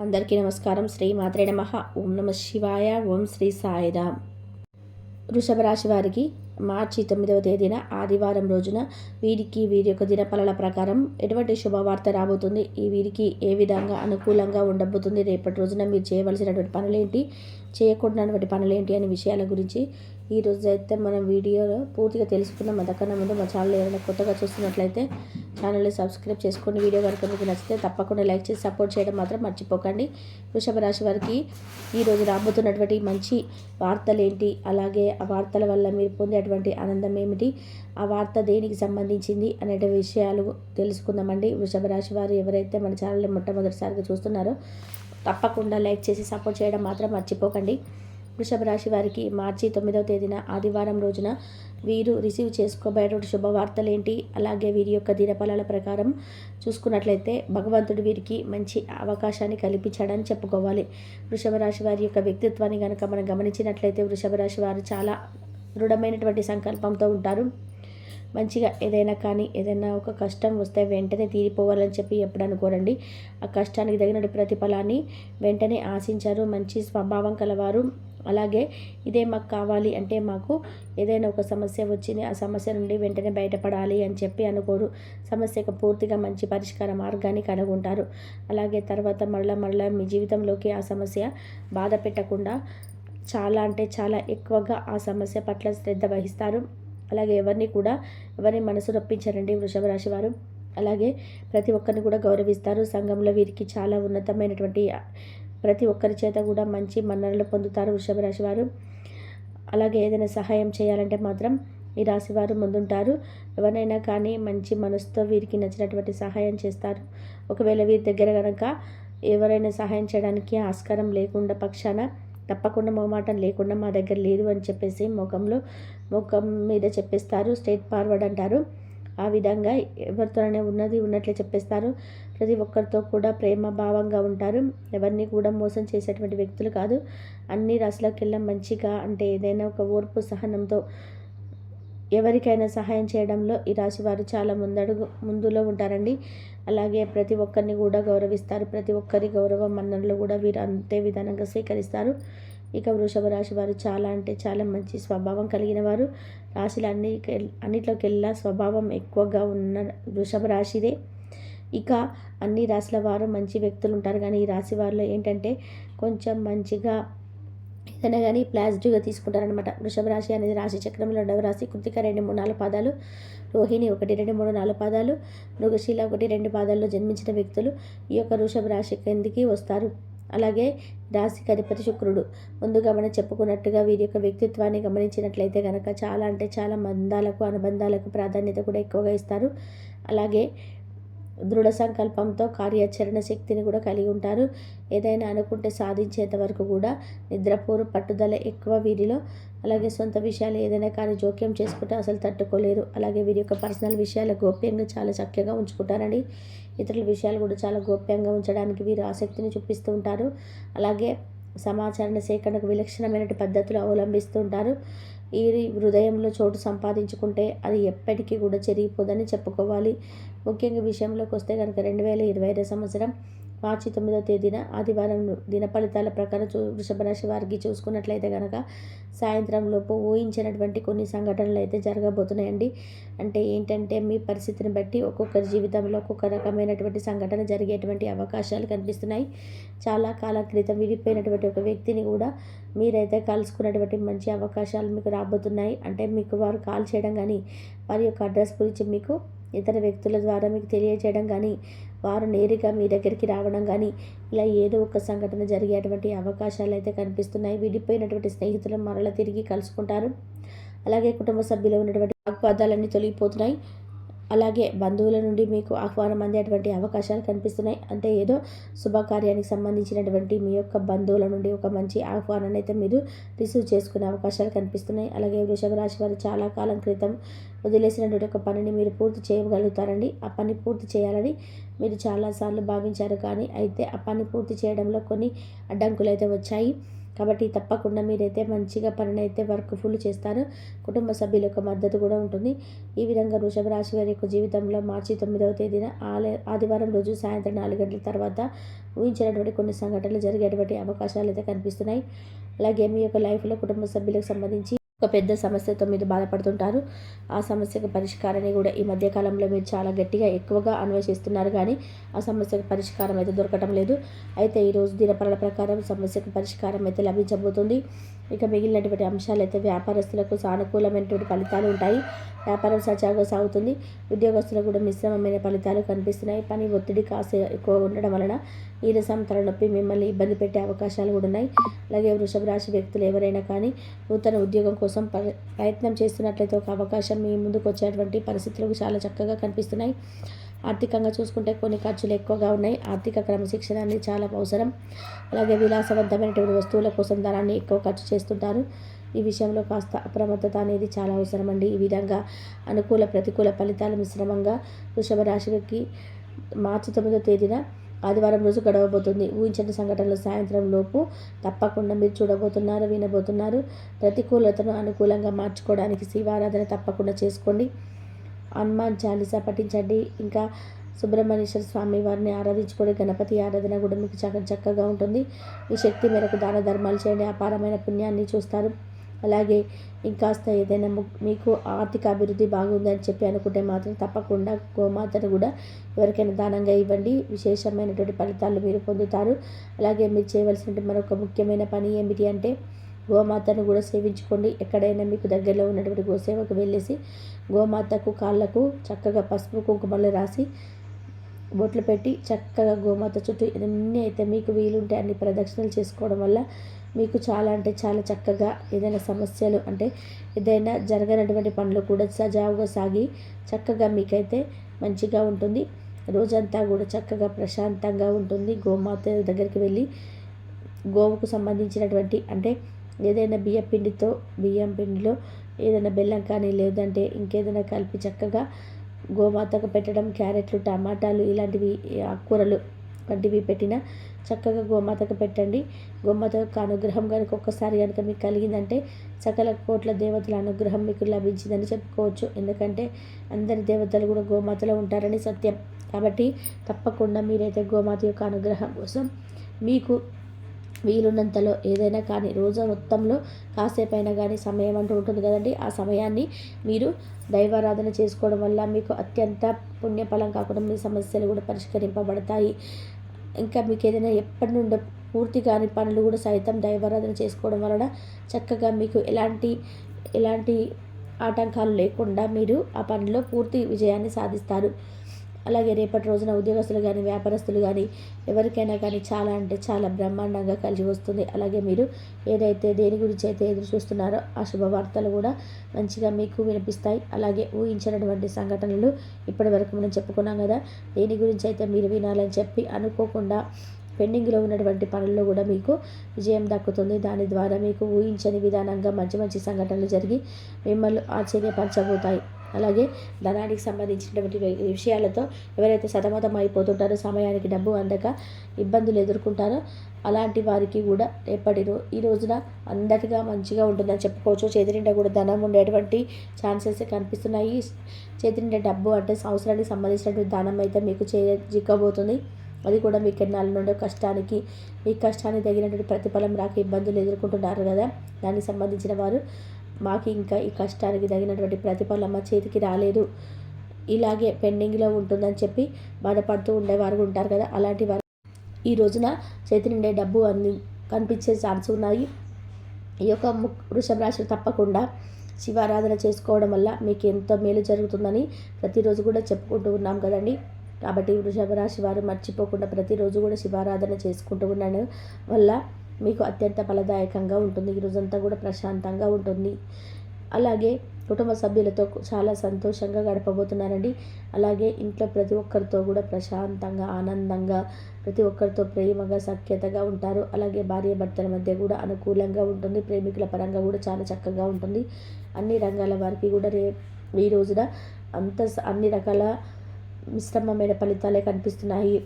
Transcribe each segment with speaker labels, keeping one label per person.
Speaker 1: అందరికీ నమస్కారం. శ్రీ మాత్రే నమ. ఓం నమ శివాయ. ఓం శ్రీ సాయిరామ్. వృషభ రాశి వారికి మార్చి తొమ్మిదవ తేదీన ఆదివారం రోజున వీరికి వీరి యొక్క దినఫలాల ప్రకారం ఎటువంటి శుభవార్త రాబోతుంది? ఈ వీరికి ఏ విధంగా అనుకూలంగా ఉండబోతుంది? రేపటి రోజున మీరు చేయవలసినటువంటి పనులేంటి? చేయకూడనటువంటి పనులేంటి అనే విషయాల గురించి ఈ రోజు అయితే మనం వీడియోలో పూర్తిగా తెలుసుకున్నాం అంతకన్నా ముందు మా ఛానల్ ఏదైనా కొత్తగా చూస్తున్నట్లయితే ఛానల్ని సబ్స్క్రైబ్ చేసుకోండి వీడియో కనుక మీకు నచ్చితే తప్పకుండా లైక్ చేసి సపోర్ట్ చేయడం మాత్రం మర్చిపోకండి. వృషభ రాశి వారికి ఈరోజు రాబోతున్నటువంటి మంచి వార్తలు ఏంటి అలాగే ఆ వార్తల వల్ల మీరు పొందేటువంటి ఆనందం ఏమిటి ఆ వార్త దేనికి సంబంధించింది అనే విషయాలు తెలుసుకుందామండి. వృషభ రాశి వారు ఎవరైతే మన ఛానల్ని మొట్టమొదటిసారిగా చూస్తున్నారో తప్పకుండా లైక్ చేసి సపోర్ట్ చేయడం మాత్రం మర్చిపోకండి. వృషభ రాశి వారికి మార్చి తొమ్మిదవ తేదీన ఆదివారం రోజున వీరు రిసీవ్ చేసుకోబోయేటువంటి శుభవార్తలు ఏంటి అలాగే వీరి యొక్క దినఫలాల ప్రకారం చూసుకున్నట్లయితే భగవంతుడు వీరికి మంచి అవకాశాన్ని కల్పించాడని చెప్పుకోవాలి. వృషభ రాశి వారి యొక్క వ్యక్తిత్వాన్ని కనుక మనం గమనించినట్లయితే వృషభ రాశి వారు చాలా దృఢమైనటువంటి సంకల్పంతో ఉంటారు. మంచిగా ఏదైనా కానీ ఏదైనా ఒక కష్టం వస్తే వెంటనే తీరిపోవాలని చెప్పి ఎప్పుడు అనుకోరండి. ఆ కష్టానికి తగిన ప్రతిఫలాన్ని వెంటనే ఆశించారు. మంచి స్వభావం కలవారు. అలాగే ఇదే మాకు కావాలి అంటే మాకు ఏదైనా ఒక సమస్య వచ్చింది ఆ సమస్య నుండి వెంటనే బయటపడాలి అని చెప్పి అనుకోరు. సమస్యకు పూర్తిగా మంచి పరిష్కార మార్గాన్ని కనుగొంటారు. అలాగే తర్వాత మరలా మరలా మీ జీవితంలోకి ఆ సమస్య బాధ పెట్టకుండా చాలా అంటే చాలా ఎక్కువగా ఆ సమస్య పట్ల శ్రద్ధ వహిస్తారు. అలాగే ఎవరిని కూడా ఎవరిని మనసు రప్పించారండి వృషభ రాశి వారు. అలాగే ప్రతి ఒక్కరిని కూడా గౌరవిస్తారు. సంఘంలో వీరికి చాలా ఉన్నతమైనటువంటి ప్రతి ఒక్కరి చేత కూడా మంచి మన్ననలు పొందుతారు వృషభ రాశి వారు. అలాగే ఏదైనా సహాయం చేయాలంటే మాత్రం ఈ రాశి వారు ముందుంటారు. ఎవరైనా కానీ మంచి మనసుతో వీరికి నచ్చినటువంటి సహాయం చేస్తారు. ఒకవేళ వీరి దగ్గర కనుక ఎవరైనా సహాయం చేయడానికి ఆస్కారం లేకుండా పక్షాన తప్పకుండా మొహమాటం లేకుండా మా దగ్గర లేదు అని చెప్పేసి ముఖంలో ముఖం మీద చెప్పేస్తారు. స్టేట్ ఫార్వర్డ్ అంటారు. ఆ విధంగా ఎవరితోనే ఉన్నది ఉన్నట్లే చెప్పేస్తారు. ప్రతి ఒక్కరితో కూడా ప్రేమ భావంగా ఉంటారు. ఎవరిని కూడా మోసం చేసేటువంటి వ్యక్తులు కాదు. అన్ని రాశులకెళ్ళా మంచిగా అంటే ఏదైనా ఒక ఓర్పు సహనంతో ఎవరికైనా సహాయం చేయడంలో ఈ రాశి వారు చాలా ముందడుగు ముందులో ఉంటారండి. అలాగే ప్రతి ఒక్కరిని కూడా గౌరవిస్తారు. ప్రతి ఒక్కరి గౌరవ మన్ననలు కూడా వీరు అంతే విధానంగా స్వీకరిస్తారు. ఇక వృషభ రాశి వారు చాలా అంటే చాలా మంచి స్వభావం కలిగిన వారు. రాశులు అన్ని అన్నిట్లోకెల్లా స్వభావం ఎక్కువగా ఉన్న వృషభ రాశిదే. ఇక అన్ని రాశుల వారు మంచి వ్యక్తులు ఉంటారు. కానీ ఈ రాశి వారిలో ఏంటంటే కొంచెం మంచిగా ఏదైనా కానీ ప్లాజిటివ్గా తీసుకుంటారనమాట వృషభ రాశి అనేది రాశి చక్రంలో రెండవ రాశి కృతిక రెండు మూడు నాలుగు పాదాలు రోహిణి ఒకటి రెండు మూడు నాలుగు పాదాలు మృగశీల ఒకటి రెండు పాదాల్లో జన్మించిన వ్యక్తులు ఈ యొక్క వృషభ రాశి కిందికి వస్తారు. అలాగే రాశికి అధిపతి శుక్రుడు. ముందుగా మనం చెప్పుకున్నట్టుగా వీరి యొక్క వ్యక్తిత్వాన్ని గమనించినట్లయితే కనుక చాలా అంటే చాలా మందాలకు అనుబంధాలకు ప్రాధాన్యత కూడా ఎక్కువగా ఇస్తారు. అలాగే దృఢ సంకల్పంతో కార్యాచరణ శక్తిని కూడా కలిగి ఉంటారు. ఏదైనా అనుకుంటే సాధించేంత వరకు కూడా నిద్రపోరు పట్టుదల ఎక్కువ వీరిలో. అలాగే సొంత విషయాలు ఏదైనా కానీ జోక్యం చేసుకుంటే అసలు తట్టుకోలేరు. అలాగే వీరి యొక్క పర్సనల్ విషయాలు గోప్యంగా చాలా చక్కగా ఉంచుకుంటారండి. ఇతరుల విషయాలు కూడా చాలా గోప్యంగా ఉంచడానికి వీరు ఆసక్తిని చూపిస్తూ ఉంటారు. అలాగే సమాచారాన్ని సేకరణకు విలక్షణమైన పద్ధతులు అవలంబిస్తూ ఉంటారు. ఈ హృదయంలో చోటు సంపాదించుకుంటే అది ఎప్పటికీ కూడా చెరిగిపోదని చెప్పుకోవాలి. ముఖ్యంగా విషయంలోకి వస్తే కనుక రెండు వేల ఇరవై ఐదు సంవత్సరం మార్చి తొమ్మిదవ తేదీన ఆదివారం దిన ఫలితాల ప్రకారం చూ వృషభ రాశి వారికి చూసుకున్నట్లయితే కనుక సాయంత్రం లోపు ఊహించినటువంటి కొన్ని సంఘటనలు అయితే జరగబోతున్నాయండి. అంటే ఏంటంటే మీ పరిస్థితిని బట్టి ఒక్కొక్కరి జీవితంలో ఒక్కొక్క రకమైనటువంటి సంఘటన జరిగేటువంటి అవకాశాలు కనిపిస్తున్నాయి. చాలా కాలం క్రితం విడిపోయినటువంటి ఒక వ్యక్తిని కూడా మీరైతే కలుసుకున్నటువంటి మంచి అవకాశాలు మీకు రాబోతున్నాయి. అంటే మీకు వారు కాల్ చేయడం కానీ వారి యొక్క అడ్రస్ గురించి మీకు ఇతర వ్యక్తుల ద్వారా మీకు తెలియజేయడం కానీ వారు నేరుగా మీ దగ్గరికి రావడం కానీ ఇలా ఏదో ఒక సంఘటన జరిగేటువంటి అవకాశాలు అయితే కనిపిస్తున్నాయి. విడిపోయినటువంటి స్నేహితులు మరల తిరిగి కలుసుకుంటారు. అలాగే కుటుంబ సభ్యులు ఉన్నటువంటి వాగ్వాదాలన్నీ తొలగిపోతున్నాయి. అలాగే బంధువుల నుండి మీకు ఆహ్వానం అందేటువంటి అవకాశాలు కనిపిస్తున్నాయి. అంటే ఏదో శుభకార్యానికి సంబంధించినటువంటి మీ యొక్క బంధువుల నుండి ఒక మంచి ఆహ్వానాన్ని అయితే మీరు రిసీవ్ చేసుకునే అవకాశాలు కనిపిస్తున్నాయి. అలాగే వృషభ రాశి వారు చాలా కాలం క్రితం వదిలేసినటువంటి ఒక పనిని మీరు పూర్తి చేయగలుగుతారండి. ఆ పని పూర్తి చేయాలని మీరు చాలాసార్లు భావించారు కానీ అయితే ఆ పని పూర్తి చేయడంలో కొన్ని అడ్డంకులు అయితే వచ్చాయి. కాబట్టి తప్పకుండా మీరైతే మంచిగా పనిని అయితే వర్క్ ఫుల్ చేస్తారు. కుటుంబ సభ్యుల యొక్క మద్దతు కూడా ఉంటుంది. ఈ విధంగా వృషభ రాశి వారి యొక్క జీవితంలో మార్చి తొమ్మిదవ తేదీన ఆలయ ఆదివారం రోజు సాయంత్రం నాలుగు గంటల తర్వాత ఊహించినటువంటి కొన్ని సంఘటనలు జరిగేటువంటి అవకాశాలు అయితే కనిపిస్తున్నాయి. అలాగే మీ యొక్క లైఫ్లో కుటుంబ సభ్యులకు సంబంధించి ఒక పెద్ద సమస్యతో మీరు బాధపడుతుంటారు. ఆ సమస్యకు పరిష్కారాన్ని కూడా ఈ మధ్యకాలంలో మీరు చాలా గట్టిగా ఎక్కువగా అన్వేషిస్తున్నారు కానీ ఆ సమస్యకు పరిష్కారం అయితే దొరకటం లేదు. అయితే ఈరోజు దినపరాల ప్రకారం సమస్యకు పరిష్కారం అయితే లభించబోతుంది. ఇక మిగిలినటువంటి అంశాలైతే వ్యాపారస్తులకు సానుకూలమైనటువంటి ఫలితాలు ఉంటాయి. వ్యాపారం సజావుగా సాగుతుంది. ఉద్యోగస్తులకు కూడా మిశ్రమమైన ఫలితాలు కనిపిస్తున్నాయి. పని ఒత్తిడి కాసే ఎక్కువ ఉండడం వలన నీరసం తలనొప్పి మిమ్మల్ని ఇబ్బంది పెట్టే అవకాశాలు కూడా ఉన్నాయి. అలాగే వృషభ రాశి వ్యక్తులు ఎవరైనా కానీ నూతన ఉద్యోగం కోసం ప్రయత్నం చేస్తున్నట్లయితే ఒక అవకాశం మీ ముందుకు వచ్చేటువంటి పరిస్థితులకు చాలా చక్కగా కనిపిస్తున్నాయి. ఆర్థికంగా చూసుకుంటే కొన్ని ఖర్చులు ఎక్కువగా ఉన్నాయి. ఆర్థిక క్రమశిక్షణ అనేది చాలా అవసరం. అలాగే విలాసవంతమైనటువంటి వస్తువుల కోసం ధనాన్ని ఎక్కువ ఖర్చు చేస్తుంటారు. ఈ విషయంలో కాస్త అప్రమత్తత అనేది చాలా అవసరం అండి ఈ విధంగా అనుకూల ప్రతికూల ఫలితాల మిశ్రమంగా వృషభ రాశికి మార్చి తొమ్మిదో తేదీన ఆదివారం రోజు గడవబోతుంది. ఊహించిన సంఘటనలు సాయంత్రం లోపు తప్పకుండా మీరు చూడబోతున్నారు వినబోతున్నారు. ప్రతికూలతను అనుకూలంగా మార్చుకోవడానికి శివారాధన తప్పకుండా చేసుకోండి. హనుమాన్ చాలీసా పఠించండి. ఇంకా సుబ్రహ్మణ్యేశ్వర స్వామి వారిని ఆరాధించుకోండి గణపతి ఆరాధన కూడా మీకు చక్క చక్కగా ఉంటుంది. మీ శక్తి మేరకు దాన ధర్మాలు చేయండి. అపారమైన పుణ్యాన్ని చూస్తారు. అలాగే ఇంకాస్త ఏదైనా మీకు ఆర్థిక అభివృద్ధి బాగుందని చెప్పి అనుకుంటే మాత్రం తప్పకుండా గోమాతను కూడా ఎవరికైనా దానంగా ఇవ్వండి. విశేషమైనటువంటి ఫలితాలు మీరు పొందుతారు. అలాగే మీరు చేయవలసిన మరొక ముఖ్యమైన పని ఏమిటి అంటే గోమాతను కూడా సేవించుకోండి. ఎక్కడైనా మీకు దగ్గరలో ఉన్నటువంటి గోసేవకు వెళ్ళేసి గోమాతకు కాళ్ళకు చక్కగా పసుపు కుంకుమలు రాసి బొట్లు పెట్టి చక్కగా గోమాత చుట్టూ ఎన్ని అయితే మీకు వీలుంటే అన్ని ప్రదక్షిణలు చేసుకోవడం వల్ల మీకు చాలా అంటే చాలా చక్కగా ఏదైనా సమస్యలు అంటే ఏదైనా జరగనటువంటి పనులు కూడా సజావుగా సాగి చక్కగా మీకైతే మంచిగా ఉంటుంది. రోజంతా కూడా చక్కగా ప్రశాంతంగా ఉంటుంది. గోమాత దగ్గరికి వెళ్ళి గోవుకు సంబంధించినటువంటి అంటే ఏదైనా బియ్యం పిండితో బియ్యం పిండిలో ఏదైనా బెల్లం కానీ లేదంటే ఇంకేదైనా కలిపి చక్కగా గోమాతకు పెట్టడం క్యారెట్లు టమాటాలు ఇలాంటివి ఆకుకూరలు వంటివి పెట్టిన చక్కగా గోమాతకు పెట్టండి. గోమాత యొక్క అనుగ్రహం కనుక ఒక్కసారి కనుక మీకు కలిగిందంటే సకల కోట్ల దేవతల అనుగ్రహం మీకు లభించిందని చెప్పుకోవచ్చు. ఎందుకంటే అందరి దేవతలు కూడా గోమాతలో ఉంటారని సత్యం. కాబట్టి తప్పకుండా మీరైతే గోమాత యొక్క అనుగ్రహం కోసం మీకు వీలున్నంతలో ఏదైనా కానీ రోజు మొత్తంలో కాసేపైనా కానీ సమయం అంటూ ఉంటుంది కదండి. ఆ సమయాన్ని మీరు దైవారాధన చేసుకోవడం వల్ల మీకు అత్యంత పుణ్యఫలం కాకుండా మీ సమస్యలు కూడా పరిష్కరింపబడతాయి. ఇంకా మీకు ఏదైనా ఎప్పటి నుండో పూర్తి కాని పనులు కూడా సైతం దైవారాధన చేసుకోవడం వలన చక్కగా మీకు ఎలాంటి ఎలాంటి ఆటంకాలు లేకుండా మీరు ఆ పనిలో పూర్తి విజయాన్ని సాధిస్తారు. అలాగే రేపటి రోజున ఉద్యోగస్తులు కానీ వ్యాపారస్తులు కానీ ఎవరికైనా కానీ చాలా అంటే చాలా బ్రహ్మాండంగా కలిసి వస్తుంది. అలాగే మీరు ఏదైతే దేని గురించి అయితే ఎదురు చూస్తున్నారో ఆ శుభవార్తలు కూడా మంచిగా మీకు వినిపిస్తాయి. అలాగే ఊహించినటువంటి సంఘటనలు ఇప్పటి వరకు మనం చెప్పుకున్నాం కదా దేని గురించి అయితే మీరు వినాలని చెప్పి అనుకోకుండా పెండింగ్లో ఉన్నటువంటి పనుల్లో కూడా మీకు విజయం దక్కుతుంది. దాని ద్వారా మీకు ఊహించని విధానంగా మంచి మంచి సంఘటనలు జరిగి మిమ్మల్ని ఆశ్చర్యపరచబోతాయి. అలాగే ధనానికి సంబంధించినటువంటి విషయాలతో ఎవరైతే సతమతం అయిపోతుంటారో సమయానికి డబ్బు అందక ఇబ్బందులు ఎదుర్కొంటారో అలాంటి వారికి కూడా రేపటి ఈ రోజున అందరిగా మంచిగా ఉంటుందని చెప్పుకోవచ్చు. చేతి నిండా కూడా ధనం ఉండేటువంటి ఛాన్సెస్ కనిపిస్తున్నాయి. చేతి నిండా డబ్బు అంటే సంవత్సరానికి సంబంధించినటువంటి ధనం అయితే మీకు చే చిక్కబోతుంది. అది కూడా మీకు ఎన్నాళ్ళ నుండో కష్టానికి మీ కష్టానికి తగినటువంటి ప్రతిఫలం రాక ఇబ్బందులు ఎదుర్కొంటున్నారు కదా. దానికి సంబంధించిన వారు మాకు ఇంకా ఈ కష్టానికి తగినటువంటి ప్రతిఫలం మా చేతికి రాలేదు. ఇలాగే పెండింగ్లో ఉంటుందని చెప్పి బాధపడుతూ ఉండేవారు ఉంటారు కదా అలాంటి వారు. ఈ రోజున చేతి నిండే డబ్బు అంది కనిపించే ఛాన్స్ ఉన్నాయి. ఈ యొక్క వృషభ రాశులు తప్పకుండా శివారాధన చేసుకోవడం వల్ల మీకు ఎంతో మేలు జరుగుతుందని ప్రతిరోజు కూడా చెప్పుకుంటూ ఉన్నాం కదండి. కాబట్టి వృషభ రాశి వారు మర్చిపోకుండా ప్రతిరోజు కూడా శివారాధన చేసుకుంటూ ఉన్నాను వల్ల మీకు అత్యంత ఫలదాయకంగా ఉంటుంది. ఈ రోజంతా కూడా ప్రశాంతంగా ఉంటుంది. అలాగే కుటుంబ సభ్యులతో చాలా సంతోషంగా గడపబోతున్నారండి. అలాగే ఇంట్లో ప్రతి ఒక్కరితో కూడా ప్రశాంతంగా ఆనందంగా ప్రతి ఒక్కరితో ప్రేమగా సఖ్యతగా ఉంటారు. అలాగే భార్య భర్తల మధ్య కూడా అనుకూలంగా ఉంటుంది. ప్రేమికుల పరంగా కూడా చాలా చక్కగా ఉంటుంది. అన్ని రంగాల వారికి కూడా రే ఈ రోజున అంత అన్ని రకాల మిశ్రమమైన ఫలితాలే కనిపిస్తున్నాయి.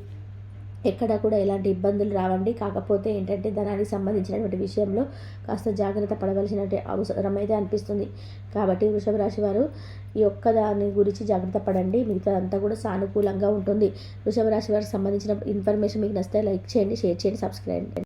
Speaker 1: ఎక్కడ కూడా ఎలాంటి ఇబ్బందులు రావండి. కాకపోతే ఏంటంటే ధనానికి సంబంధించినటువంటి విషయంలో కాస్త జాగ్రత్త పడవలసిన అవసరం అయితే అనిపిస్తుంది. కాబట్టి వృషభ రాశి వారు ఈ ఒక్క దాని గురించి జాగ్రత్త పడండి. మిగతా అంతా కూడా సానుకూలంగా ఉంటుంది. వృషభ రాశి వారికి సంబంధించిన ఇన్ఫర్మేషన్ మీకు నచ్చితే లైక్ చేయండి షేర్ చేయండి సబ్స్క్రైబ్ చేయండి.